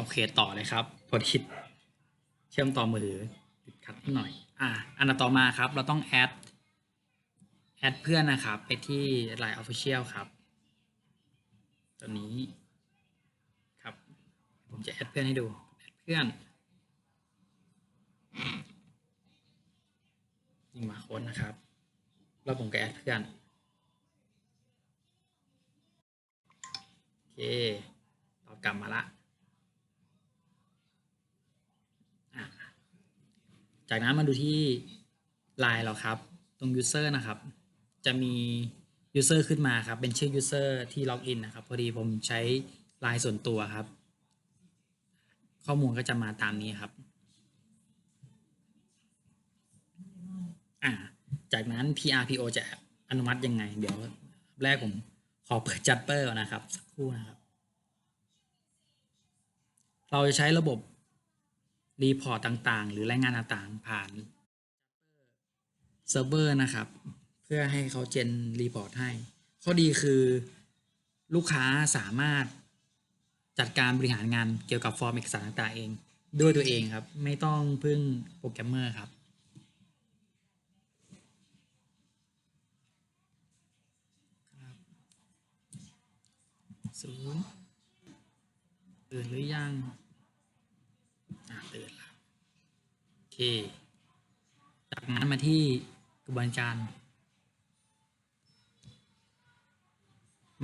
โอเคต่อเลยครับพอดีเชื่อมต่อมือติดขัดนิดหน่อย อะอันต่อมาครับ เราต้องแอดแอดเพื่อนนะครับ ไปที่ Line Official ครับ ตัวนี้ครับ ผมจะแอดเพื่อนให้ดูแอดเพื่อนยิงมาโค้ดนะครับ แล้วผมก็แอดเพื่อนโอเคตอบกลับมาละ จากนั้นมาดูที่ Line เราครับ ตรง User นะครับ จะมี User ขึ้นมาครับ เป็นชื่อ User ที่ล็อกอินนะครับ พอดีผมใช้ Line ส่วนตัวครับ ข้อมูลก็จะมาตามนี้ครับอ่าจากนั้น PRPO จะอนุมัติยังไง เดี๋ยวแรกผมขอเปิดจัดเปอร์นะครับ สักครู่นะครับ เราจะใช้ระบบ รีพอร์ตต่างๆ หรือรายงานต่างๆ ผ่านเซิร์ฟเวอร์นะครับ เพื่อให้เขาเจนรีพอร์ตให้ ข้อดีคือลูกค้าสามารถจัดการบริหารงานเกี่ยวกับฟอร์มเอกสารต่างๆเอง ด้วยตัวเองครับ ไม่ต้องพึ่งโปรแกรมเมอร์ครับศูนย์ตื่นหรือยัง อ่าตื่นแล้วโอเค จากนั้นมาที่กระบวนการ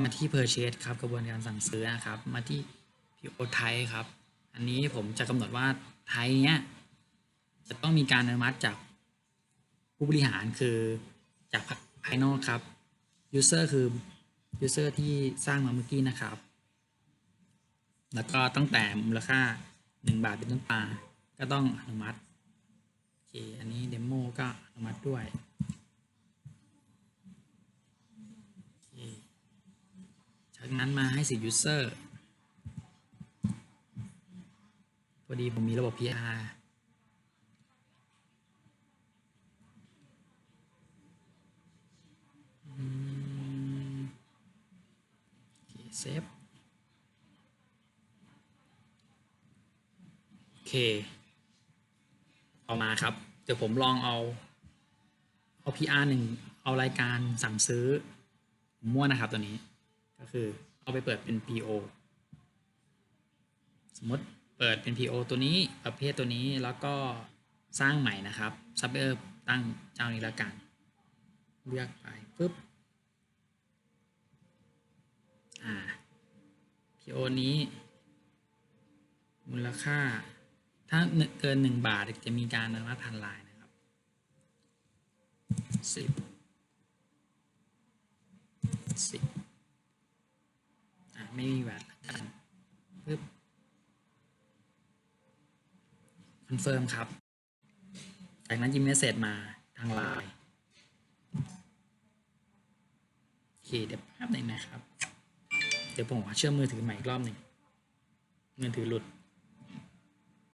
มาที่ purchase ครับกระบวนการสั่งซื้อนะครับ มาที่ PO ไทยครับ อันนี้ผมจะกำหนดว่าไทยเนี้ยจะต้องมีการอนุมัติจากผู้บริหารคือจากภายนอกครับ user คือ user ที่สร้างมาเมื่อกี้นะครับ แล้วก็ตั้งแต่มูลค่า 1 บาทเป็นต้นไปก็ต้องอนุมัติ อันนี้เดโมก็อนุมัติด้วยจากนั้นมาให้สิทธิ์ user พอดีผมมีระบบ PR อืมโอเคเซฟโอเค เอามาครับ เดี๋ยวผมลองเอาเอา PR หนึ่งเอารายการสั่งซื้อมั่วนะครับตัวนี้ ก็คือเอาไปเปิดเป็น PO สมมติเปิดเป็น PO ตัวนี้ประเภทตัวนี้แล้วก็สร้างใหม่นะครับซับเบอร์ตั้งเจ้านี้แล้วกัน เลือกไปปุ๊บอ่า PO นี้ มูลค่า ถ้าเกินหนึ่งบาทจะมีการอนุมัติผ่านไลน์นะครับสิบสิบอ่าไม่มีแวดละกันปึ๊บคอนเฟิร์มครับ จากนั้นยิมเมสเซจมาทางไลน์โอเคเดี๋ยวแป๊บหนึ่งนะครับ เดี๋ยวผมขอเชื่อมมือถือใหม่อีกรอบหนึ่งมือถือหลุด